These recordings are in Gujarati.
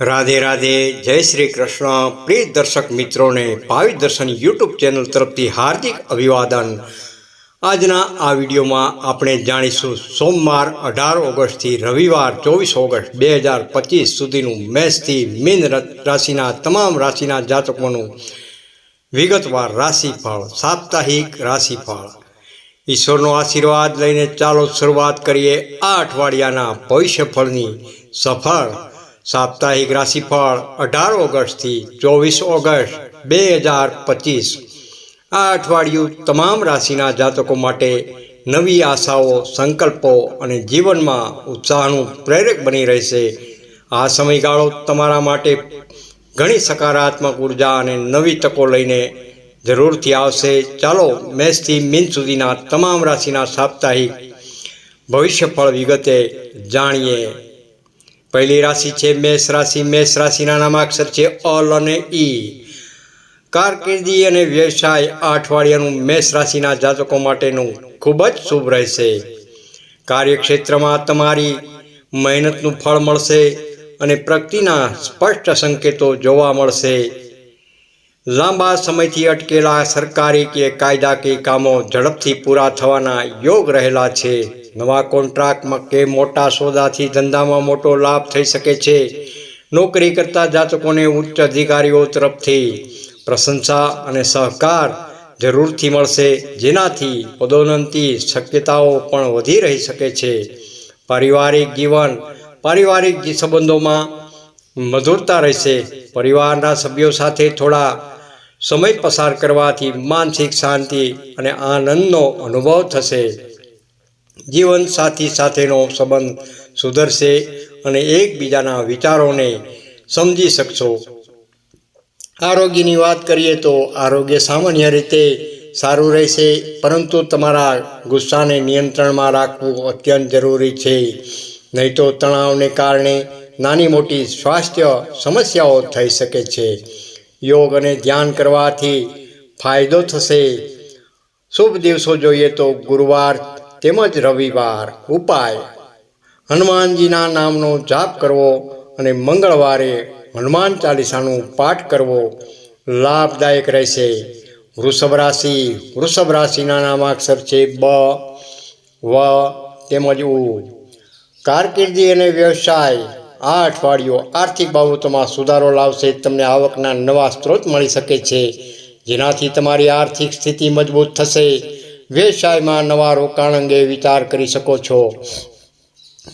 રાધે રાધે, જય શ્રી કૃષ્ણ. પ્રિય દર્શક મિત્રોને ભાવિ દર્શન યુટ્યુબ ચેનલ તરફથી હાર્દિક અભિવાદન. આજના આ વિડીયોમાં આપણે જાણીશું સોમવાર અઢાર ઓગસ્ટથી રવિવાર ચોવીસ ઓગસ્ટ બે હજાર પચીસ સુધીનું મેષથી મીન રાશિના તમામ રાશિના જાતકોનું વિગતવાર રાશિફળ, સાપ્તાહિક રાશિફળ. ઈશ્વરનો આશીર્વાદ લઈને ચાલો શરૂઆત કરીએ આ અઠવાડિયાના ભવિષ્યફળની સફળ સાપ્તાહિક રાશિફળ અઢાર ઓગસ્ટથી ચોવીસ ઓગસ્ટ બે હજાર પચીસ. આ અઠવાડિયું તમામ રાશિના જાતકો માટે નવી આશાઓ, સંકલ્પો અને જીવનમાં ઉત્સાહનું પ્રેરક બની રહેશે. આ સમયગાળો તમારા માટે ઘણી સકારાત્મક ઊર્જા અને નવી તકો લઈને જરૂરથી આવશે. ચાલો મેષથી મીન સુધીના તમામ રાશિના સાપ્તાહિક ભવિષ્યફળ વિગતે જાણીએ. પહેલી રાશિ છે મેષ રાશિ મેષ રાશિના નામાક્ષર છે અલ અને ઈ કારકિર્દી અને વ્યવસાય અઠવાડિયાનું મેષ રાશિના જાતકો માટેનું ખૂબ જ શુભ રહેશે કાર્યક્ષેત્રમાં તમારી મહેનતનું ફળ મળશે અને પ્રગતિના સ્પષ્ટ સંકેતો જોવા મળશે લાંબા સમયથી અટકેલા સરકારી કે કાયદાકીય કામો ઝડપથી પૂરા થવાના યોગ રહેલા છે નવા કોન્ટ્રાક્ટમાં કે મોટા સોદાથી ધંધામાં મોટો લાભ થઈ શકે છે. નોકરી કરતા જાતકોને ઉચ્ચ અધિકારીઓ તરફથી પ્રશંસા અને સહકાર જરૂરથી મળશે, જેનાથી પદોન્નતિ શક્યતાઓ પણ વધી રહી શકે છે. પારિવારિક જીવન પારિવારિક સંબંધોમાં મધુરતા રહેશે. પરિવારના સભ્યો સાથે થોડા સમય પસાર કરવાથી માનસિક શાંતિ અને આનંદનો અનુભવ થશે. જીવન સાથી સાથેનો સંબંધ સુધરશે અને એકબીજાના વિચારોને સમજી શકશો. આરોગ્યની વાત કરીએ તો આરોગ્ય સામાન્ય રીતે સારું રહેશે, પરંતુ તમારા ગુસ્સાને નિયંત્રણમાં રાખવું અત્યંત જરૂરી છે. નહીં તો તણાવને કારણે નાની મોટી સ્વાસ્થ્ય સમસ્યાઓ થઈ શકે છે. યોગ અને ધ્યાન કરવાથી ફાયદો થશે. શુભ દિવસો જોઈએ તો ગુરુવાર તેમજ રવિવાર, ઉપાય. હનુમાનજીના નામનો જાપ કરવો અને મંગળવારે હનુમાન ચાલીસાનું પાઠ કરવો લાભદાયક રહેશે. વૃષભ રાશિ, વૃષભ રાશિના નામાક્ષર છે બ, વ, તેમજ ઉ. કારકિર્દી અને વ્યવસાય, આ અઠવાડિયું આર્થિક બાબતોમાં સુધારો લાવશે, તમને આવકના નવા સ્ત્રોત મળી શકે છે. જેનાથી તમારી આર્થિક સ્થિતિ મજબૂત થશે. વ્યવસાયમાં નવા રોકાણ અંગે વિચાર કરી શકો છો.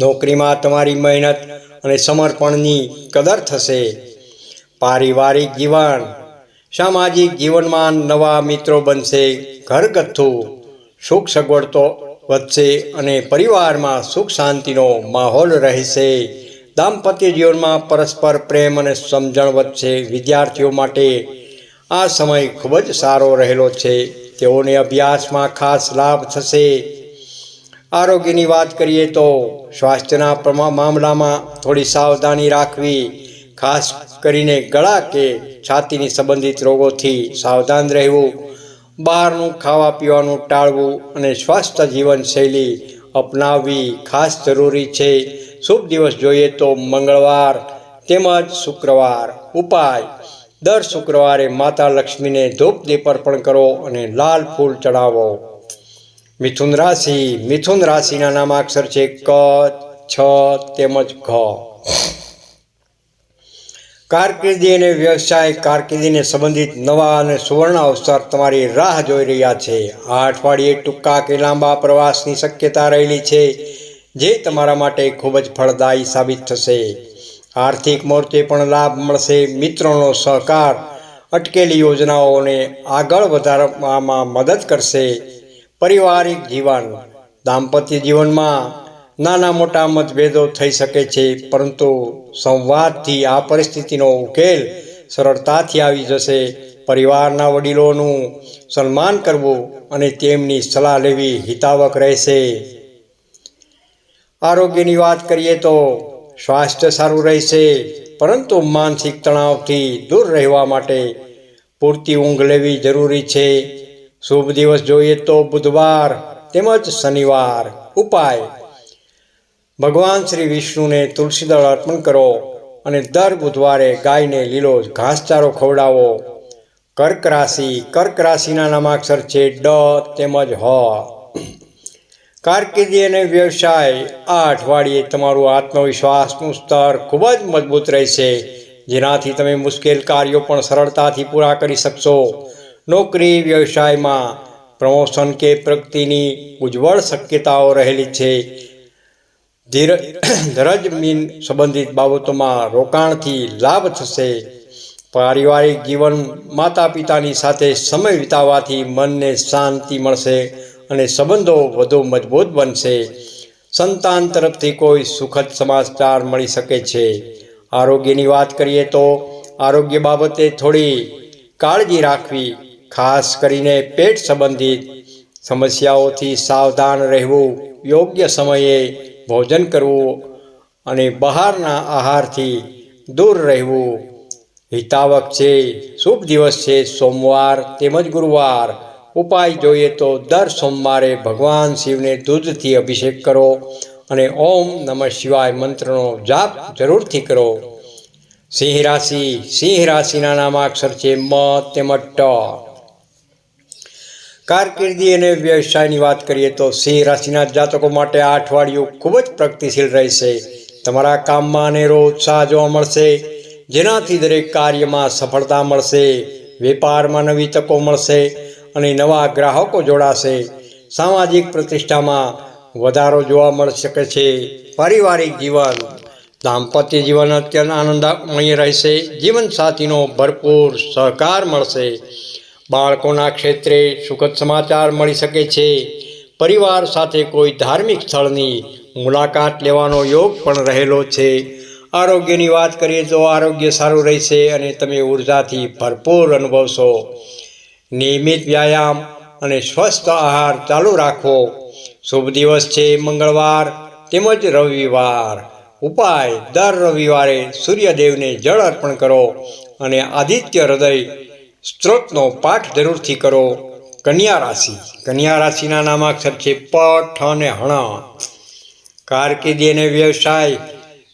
નોકરીમાં તમારી મહેનત અને સમર્પણની કદર થશે. પારિવારિક જીવન, સામાજિક જીવનમાં નવા મિત્રો બનશે, ઘરગથ્થુ, સુખ સગવડતો વધશે અને પરિવારમાં સુખ શાંતિનો માહોલ રહેશે. દાંપત્ય જીવનમાં પરસ્પર પ્રેમ અને સમજણ વધશે. વિદ્યાર્થીઓ માટે આ સમય ખૂબ જ સારો રહેલો છે. તેઓને અભ્યાસમાં ખાસ લાભ થશે. આરોગ્યની વાત કરીએ તો સ્વાસ્થ્યના મામલામાં થોડી સાવધાની રાખવી, ખાસ કરીને ગળા કે છાતીની સંબંધિત રોગોથી સાવધાન રહેવું, બહારનું ખાવા પીવાનું ટાળવું અને સ્વસ્થ જીવનશૈલી અપનાવવી ખાસ જરૂરી છે. શુભ દિવસ જોઈએ તો મંગળવાર તેમજ શુક્રવાર. ઉપાય. દર શુક્રવારે માતા લક્ષ્મીને ધૂપ દીપ અર્પણ કરો અને લાલ ફૂલ ચડાવો. મિથુન રાશિ, મિથુન રાશિના નામાક્ષર છે ક, છ તેમજ ઘ. કારકિર્દી અને વ્યવસાય કારકિર્દીને સંબંધિત નવા અને સુવર્ણ અવસર તમારી રાહ જોઈ રહ્યા છે. આ અઠવાડિયે ટૂંકા કે લાંબા પ્રવાસની શક્યતા રહેલી છે, જે તમારા માટે ખૂબ જ ફળદાયી સાબિત થશે. આર્થિક મોરચે પણ લાભ મળશે. મિત્રોનો સહકાર અટકેલી યોજનાઓને આગળ વધારવામાં મદદ કરશે. પારિવારિક જીવન, દાંપત્ય જીવનમાં નાના મોટા મતભેદો થઈ શકે છે, પરંતુ સંવાદથી આ પરિસ્થિતિનો ઉકેલ સરળતાથી આવી જશે. પરિવારના વડીલોનું સન્માન કરવું અને તેમની સલાહ લેવી હિતાવક રહેશે. આરોગ્યની વાત કરીએ તો સ્વાસ્થ્ય સારું રહેશે. પરંતુ માનસિક તણાવથી દૂર રહેવા માટે પૂરતી ઊંઘ લેવી જરૂરી છે. શુભ દિવસ જોઈએ તો બુધવાર તેમજ શનિવાર. ઉપાય. ભગવાન શ્રી વિષ્ણુને તુલસીદળ અર્પણ કરો અને દર બુધવારે ગાયને લીલો ઘાસચારો ખવડાવો. કર્ક રાશિ. કર્ક રાશિના નામાક્ષર છે ડ તેમજ હ. કારકિર્દી અને વ્યવસાય આ અઠવાડિયે તમારું આત્મવિશ્વાસનું સ્તર ખૂબ જ મજબૂત રહેશે. જેનાથી તમે મુશ્કેલ કાર્યો પણ સરળતાથી પૂરા કરી શકશો. નોકરી, વ્યવસાયમાં પ્રમોશન કે પ્રગતિની ઉજ્જવળ શક્યતાઓ રહેલી છે. ધીર, ધીરજ મીન સંબંધિત બાબતોમાં રોકાણથી લાભ થશે. પારિવારિક જીવન માતા પિતાની સાથે સમય વિતાવવાથી મનને શાંતિ મળશે. અને સંબંધો વધુ મજબૂત બનશે. સંતાન તરફથી કોઈ સુખદ સમાચાર મળી શકે છે. આરોગ્યની વાત કરીએ તો આરોગ્ય બાબતે થોડી કાળજી રાખવી, ખાસ કરીને પેટ સંબંધિત સમસ્યાઓથી સાવધાન રહેવું, યોગ્ય સમયે ભોજન કરવું અને બહારના આહારથી દૂર રહેવું. હિતાવક છે, શુભ દિવસ છે, સોમવાર તેમજ ગુરુવાર. ઉપાય જોઈએ તો દર સોમવારે ભગવાન શિવને દૂધથી અભિષેક કરો અને ઓમ નમઃ શિવાય મંત્રનો જાપ જરૂરથી કરો. સિંહ રાશિ, સિંહ રાશિના નામાક્ષર છે મ તેમજ ટ. કારકિર્દી અને વ્યવસાયની વાત કરીએ તો સિંહ રાશિના જાતકો માટે આ અઠવાડિયું ખૂબ જ પ્રગતિશીલ રહેશે. તમારા કામમાં અનેરો ઉત્સાહ જોવા મળશે. જેનાથી દરેક કાર્યમાં સફળતા મળશે. વેપારમાં નવી તકો મળશે. અને નવા ગ્રાહકો જોડાશે. સામાજિક પ્રતિષ્ઠામાં વધારો જોવા મળી શકે છે. પારિવારિક જીવન, દાંપત્ય જીવન અત્યંત આનંદમય રહેશે. જીવનસાથીનો ભરપૂર સહકાર મળશે. બાળકોના ક્ષેત્રે સુખદ સમાચાર મળી શકે છે. પરિવાર સાથે કોઈ ધાર્મિક સ્થળની મુલાકાત લેવાનો યોગ પણ રહેલો છે. આરોગ્યની વાત કરીએ તો આરોગ્ય સારું રહેશે અને તમે ઉર્જાથી ભરપૂર અનુભવશો. નિયમિત વ્યાયામ અને સ્વસ્થ આહાર ચાલુ રાખવો શુભ દિવસ છે મંગળવાર તેમજ રવિવાર. ઉપાય, દર રવિવારે સૂર્યદેવને જળ અર્પણ કરો અને આદિત્ય હૃદય સ્ત્રોતનો પાઠ જરૂરથી કરો. કન્યા રાશિ, કન્યા રાશિના નામાક્ષર છે પઠ અને હણ. કારકિર્દી અને વ્યવસાય,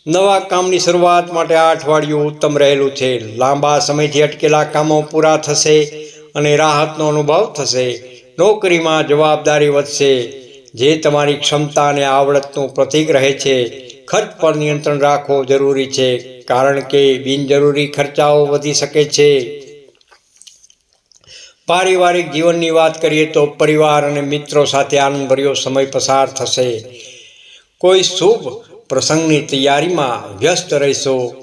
નવા કામની શરૂઆત માટે આ અઠવાડિયું ઉત્તમ રહેલું છે. લાંબા સમયથી અટકેલા કામો પૂરા થશે. અને રાહતનો અનુભવ થશે. નોકરીમાં જવાબદારી વધશે. જે તમારી ક્ષમતા અને આવડતનું પ્રતીક રહે છે, ખર્ચ પર નિયંત્રણ રાખવો જરૂરી છે, કારણ કે બિનજરૂરી ખર્ચાઓ વધી શકે છે. પારિવારિક જીવનની વાત કરીએ તો પરિવાર અને મિત્રો સાથે આનંદભર્યો સમય પસાર થશે. કોઈ શુભ પ્રસંગની તૈયારીમાં વ્યસ્ત રહેશો.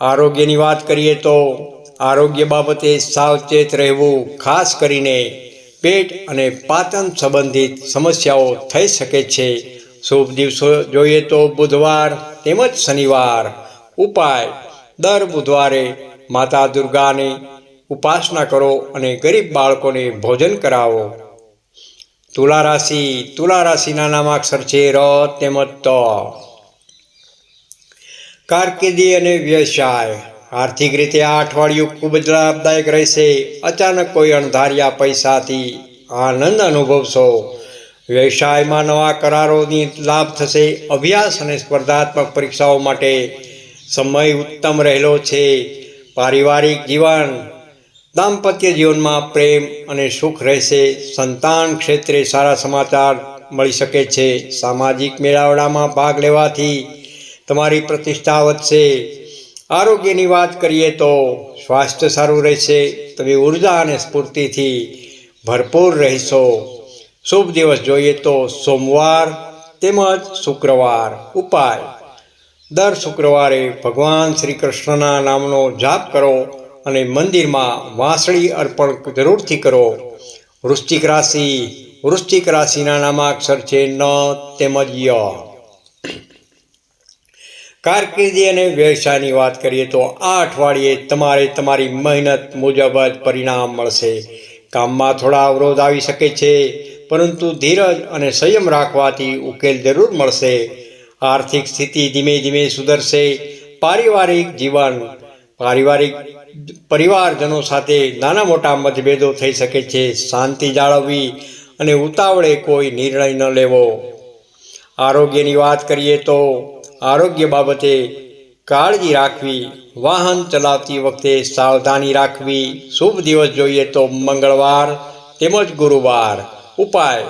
આરોગ્યની વાત કરીએ તો આરોગ્ય બાબતે સાવચેત રહેવું, ખાસ કરીને પેટ અને પાચન સંબંધિત સમસ્યાઓ થઈ શકે છે. શુભ દિવસો જોઈએ તો બુધવાર તેમજ શનિવાર. ઉપાય, દર બુધવારે માતા દુર્ગાની ઉપાસના કરો અને ગરીબ બાળકોને ભોજન કરાવો. તુલા રાશિ, તુલા રાશિના નામાક્ષર છે ર તેમજ ત. કારકિર્દી અને વ્યવસાય. આર્થિક રીતે આ અઠવાડિયું ખૂબ જ લાભદાયક રહેશે. અચાનક કોઈ અણધાર્યા પૈસાથી આનંદ અનુભવશો. વ્યવસાયમાં નવા કરારોની લાભ થશે. અભ્યાસ અને સ્પર્ધાત્મક પરીક્ષાઓ માટે સમય ઉત્તમ રહેલો છે. પારિવારિક જીવન, દાંપત્ય જીવનમાં પ્રેમ અને સુખ રહેશે. સંતાન ક્ષેત્રે સારા સમાચાર મળી શકે છે. સામાજિક મેળાવડામાં ભાગ લેવાથી તમારી પ્રતિષ્ઠા વધશે. આરોગ્યની વાત કરીએ તો સ્વાસ્થ્ય સારું રહેશે, તમે ઊર્જા અને સ્ફૂર્તિથી ભરપૂર રહેશો. શુભ દિવસ જોઈએ તો સોમવાર તેમજ શુક્રવાર ઉપાય. દર શુક્રવારે ભગવાન શ્રી કૃષ્ણના નામનો જાપ કરો અને મંદિરમાં વાંસળી અર્પણ જરૂરથી કરો. વૃશ્ચિક રાશિ, વૃશ્ચિક રાશિના નામાક્ષર છે ન તેમજ ય. કારકિર્દી અને વ્યવસાયની વાત કરીએ તો આ અઠવાડિયે તમારે તમારી મહેનત મુજબ જ પરિણામ મળશે. કામમાં થોડા અવરોધ આવી શકે છે, પરંતુ ધીરજ અને સંયમ રાખવાથી ઉકેલ જરૂર મળશે. આર્થિક સ્થિતિ ધીમે ધીમે સુધરશે. પારિવારિક જીવન, પારિવારિક પરિવારજનો સાથે નાના મોટા મતભેદો થઈ શકે છે. શાંતિ જાળવવી અને ઉતાવળે કોઈ નિર્ણય ન લેવો. આરોગ્યની વાત કરીએ તો આરોગ્ય બાબતે કાળજી રાખવી, વાહન ચલાવતી વખતે સાવધાની રાખવી. શુભ દિવસ જોઈએ તો મંગળવાર તેમજ ગુરુવાર. ઉપાય,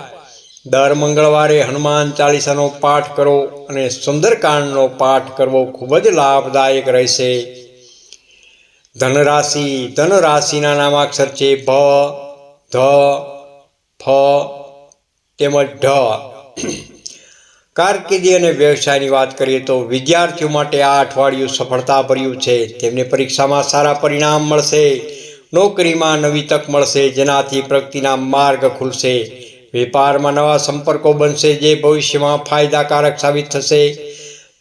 દર મંગળવારે હનુમાન ચાલીસાનો પાઠ કરો અને સુંદરકાંડનો પાઠ કરવો ખૂબ જ લાભદાયક રહેશે. ધનરાશિ, ધનરાશિના નામાક્ષર છે ભ, ધ, ફ, તેમજ ઢ. કારકિર્દી અને વ્યવસાયની વાત કરીએ તો વિદ્યાર્થીઓ માટે આ અઠવાડિયું સફળતાભર્યું છે. તેમને પરીક્ષામાં સારા પરિણામ મળશે, નોકરીમાં નવી તક મળશે, જેનાથી પ્રગતિના માર્ગ ખુલશે. વેપારમાં નવા સંપર્કો બનશે, જે ભવિષ્યમાં ફાયદાકારક સાબિત થશે.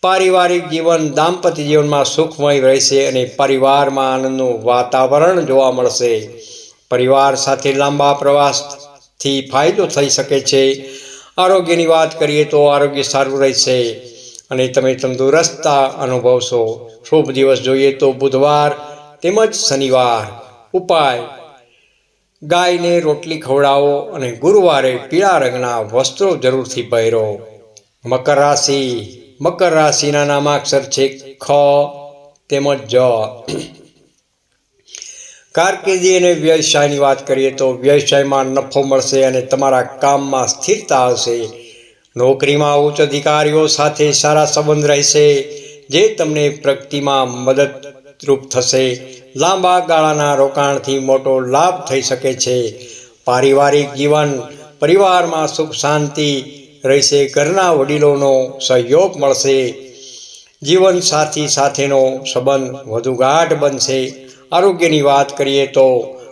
પારિવારિક જીવન, દાંપત્ય જીવનમાં સુખમય રહેશે અને પરિવારમાં આનંદનું વાતાવરણ જોવા મળશે. પરિવાર સાથે લાંબા પ્રવાસથી ફાયદો થઈ શકે છે. આરોગ્યની વાત કરીએ તો આરોગ્ય સારું રહેશે અને તમે તંદુરસ્તતા અનુભવશો. શુભ દિવસ જોઈએ તો બુધવાર તેમજ શનિવાર. ઉપાય, ગાયને રોટલી ખવડાવો અને ગુરુવારે પીળા રંગના વસ્ત્રો જરૂરથી પહેરો. મકર રાશિ, મકર રાશિના નામાક્ષર છે ખ તેમજ જ. કારકિર્દી અને વ્યવસાયની વાત કરીએ તો વ્યવસાયમાં નફો મળશે અને તમારા કામમાં સ્થિરતા આવશે. નોકરીમાં ઉચ્ચ અધિકારીઓ સાથે સારા સંબંધ રહેશે, જે તમને પ્રગતિમાં મદદરૂપ થશે. લાંબા ગાળાના રોકાણથી મોટો લાભ થઈ શકે છે. પારિવારિક જીવન, પરિવારમાં સુખ શાંતિ રહેશે, ઘરના વડીલોનો સહયોગ મળશે. જીવનસાથી સાથેનો સંબંધ વધુ ગાઢ બનશે. આરોગ્યની વાત કરીએ તો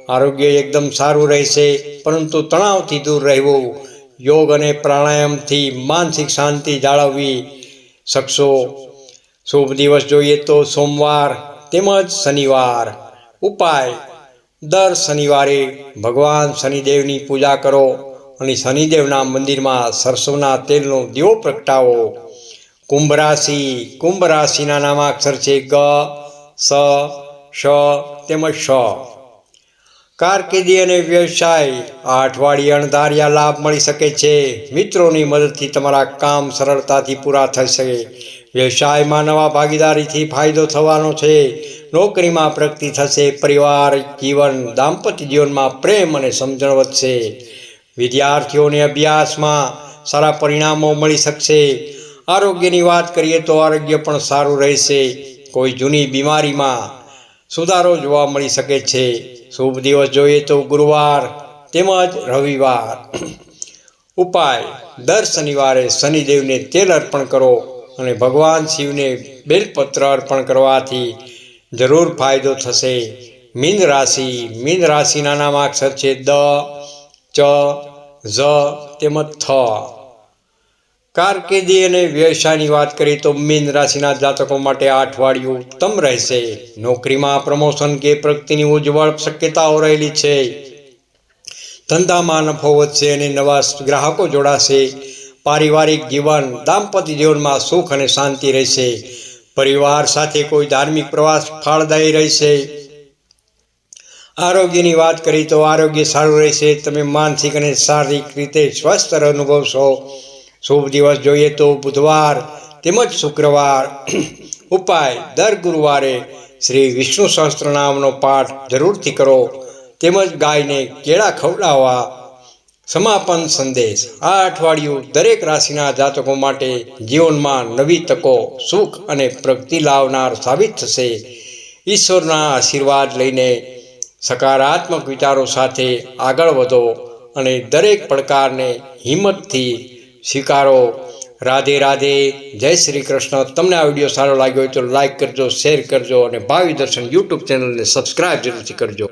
આરોગ્ય એકદમ સારું રહેશે, પરંતુ તણાવથી દૂર રહેવું. યોગ અને પ્રાણાયામથી માનસિક શાંતિ જાળવવી શકશો. શુભ દિવસ જોઈએ તો સોમવાર તેમજ શનિવાર. ઉપાય, દર શનિવારે ભગવાન શનિદેવની પૂજા કરો અને શનિદેવના મંદિરમાં સરસોના તેલનો દીવો પ્રગટાવો. કુંભ રાશિ, કુંભ રાશિના નામાક્ષર છે ગ, સ શ તેમજ શ કારકિર્દી અને વ્યવસાય આ અઠવાડિયે અણધાર્યા લાભ મળી શકે છે. મિત્રોની મદદથી તમારા કામ સરળતાથી પૂરા થશે વ્યવસાયમાં નવા ભાગીદારીથી ફાયદો થવાનો છે. નોકરીમાં પ્રગતિ થશે, પરિવાર, જીવન, દાંપત્ય જીવનમાં પ્રેમ અને સમજણ વધશે. વિદ્યાર્થીઓને અભ્યાસમાં સારા પરિણામો મળી શકશે. આરોગ્યની વાત કરીએ તો આરોગ્ય પણ સારું રહેશે. કોઈ જૂની બીમારીમાં સુધારો જોવા મળી શકે છે. શુભ દિવસ જોઈએ તો ગુરુવાર તેમજ રવિવાર. ઉપાય, દર શનિવારે શનિદેવને તેલ અર્પણ કરો અને ભગવાન શિવને બેલપત્ર અર્પણ કરવાથી જરૂર ફાયદો થશે. મીન રાશિ, મીન રાશિના નામ અક્ષર છે દ, ચ, ઝ તેમજ થ. કારકિર્દી અને વ્યવસાયની વાત કરીએ તો મીન રાશિના જાતકો માટે આ અઠવાડિયું ઉત્તમ રહેશે. નોકરીમાં પ્રમોશન કે પ્રગતિની ઉજ્જવળ શક્યતાઓ રહેલી છે. ધંધામાં નફો વધશે અને નવા ગ્રાહકો જોડાશે. પારિવારિક જીવન, દાંપત્ય જીવનમાં સુખ અને શાંતિ રહેશે. પરિવાર સાથે કોઈ ધાર્મિક પ્રવાસ ફાળદાયી રહેશે. આરોગ્યની વાત કરી તો આરોગ્ય સારું રહેશે. તમે માનસિક અને શારીરિક રીતે સ્વસ્થ અનુભવશો. શુભ દિવસ જોઈએ તો બુધવાર તેમજ શુક્રવાર. ઉપાય, દર ગુરુવારે શ્રી વિષ્ણુ સહસ્ત્રનામનો પાઠ જરૂરથી કરો. તેમજ ગાયને કેળા ખવડાવવા. સમાપન સંદેશ. આ અઠવાડિયું દરેક રાશિના જાતકો માટે જીવનમાં નવી તકો, સુખ અને પ્રગતિ લાવનાર સાબિત થશે. ઈશ્વરના આશીર્વાદ લઈને સકારાત્મક વિચારો સાથે આગળ વધો અને દરેક પડકારને હિંમતથી સ્વીકારો રાધે રાધે. જય શ્રી કૃષ્ણ. તમને આ વીડિયો સારો લાગ્યો હોય તો લાઈક કરજો, શેર કરજો અને ભાવિ દર્શન યુટ્યુબ ચેનલને સબસ્ક્રાઈબ જરૂરથી કરજો.